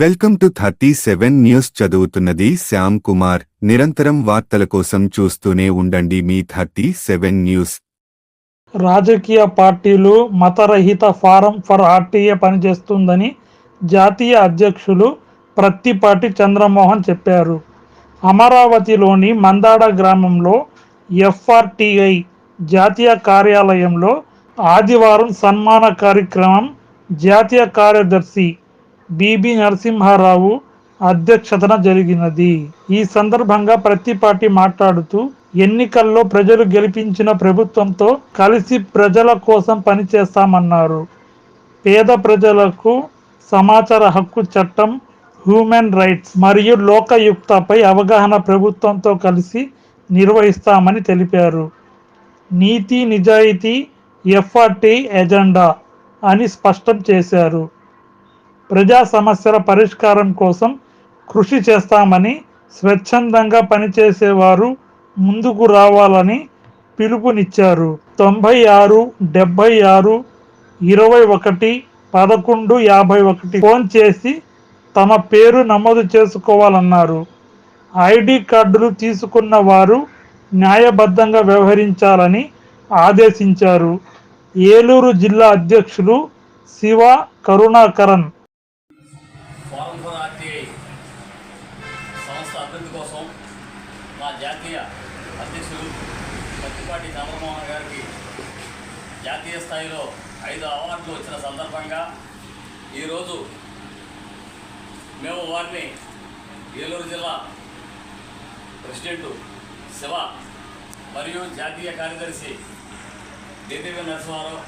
Welcome to thirty seven news చదువుతున్నది శ్యామ్ కుమార్. నిరంతరం వార్తల కోసం చూస్తూనే ఉండండి మీ థర్టీ సెవెన్ న్యూస్. రాజకీయ పార్టీలు మతరహిత ఫారం ఫర్ ఆర్టీఏ పనిచేస్తుందని జాతీయ అధ్యక్షులు ప్రత్తిపాటి చంద్రమోహన్ చెప్పారు. అమరావతిలోని మందాడ గ్రామంలో ఎఫ్ఆర్టీఐ జాతీయ కార్యాలయంలో ఆదివారం సన్మాన కార్యక్రమం జాతీయ కార్యదర్శి బిబి నరసింహారావు అధ్యక్షతన జరిగినది. ఈ సందర్భంగా ప్రతిపాటి మాట్లాడుతూ ఎన్నికల్లో ప్రజలు గెలిపించిన ప్రభుత్వంతో కలిసి ప్రజల కోసం పనిచేస్తామన్నారు. పేద ప్రజలకు సమాచార హక్కు చట్టం హ్యూమన్ రైట్స్ మరియు లోకయుక్తపై అవగాహన ప్రభుత్వంతో కలిసి నిర్వహిస్తామని తెలిపారు. నీతి నిజాయితీ ఎఫ్ఆర్టీ ఎజెండా అని స్పష్టం చేశారు. ప్రజా సమస్యల పరిష్కారం కోసం కృషి చేస్తామని స్వచ్ఛందంగా పనిచేసేవారు ముందుకు రావాలని పిలుపునిచ్చారు. తొంభై ఆరు డెబ్బై ఆరు ఇరవై ఒకటి పదకొండు యాభై ఒకటి ఫోన్ చేసి తమ పేరు నమోదు చేసుకోవాలన్నారు. ఐడి కార్డులు తీసుకున్న వారు న్యాయబద్ధంగా వ్యవహరించాలని ఆదేశించారు. ఏలూరు జిల్లా అధ్యక్షులు శివ కరుణాకరన్ సంస్థ అభివృద్ధి కోసం మా జాతీయ అధ్యక్షులు పత్తిపాటి చంద్రమోహన్ గారికి జాతీయ స్థాయిలో ఐదు అవార్డులు వచ్చిన సందర్భంగా ఈరోజు మేము వారిని ఏలూరు జిల్లా ప్రెసిడెంటు శివ మరియు జాతీయ కార్యదర్శి డిటివి నరసింహారావు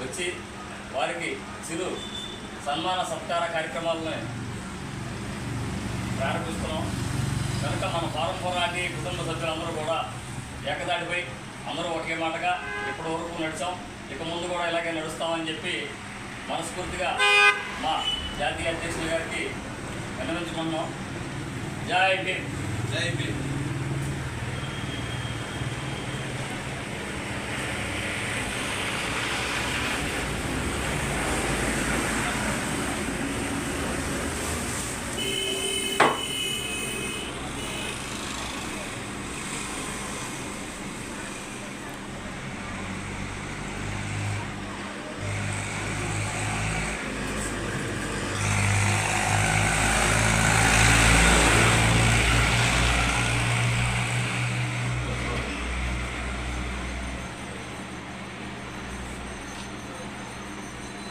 వచ్చి వారికి చిరు సన్మాన సత్కార కార్యక్రమాలను ప్రారంభిస్తున్నాం. కనుక మన ఫారం పోరాటి కుటుంబ సభ్యులందరూ కూడా ఏకదాటిపై అందరూ ఒకే మాటగా ఇప్పటి వరకు నడిచాం. ఇక ముందు కూడా ఇలాగే నడుస్తామని చెప్పి మనస్ఫూర్తిగా మా జాతీయ అధ్యక్షులు గారికి విన్నవించుకున్నాం జై భీమ్ జై భీమ్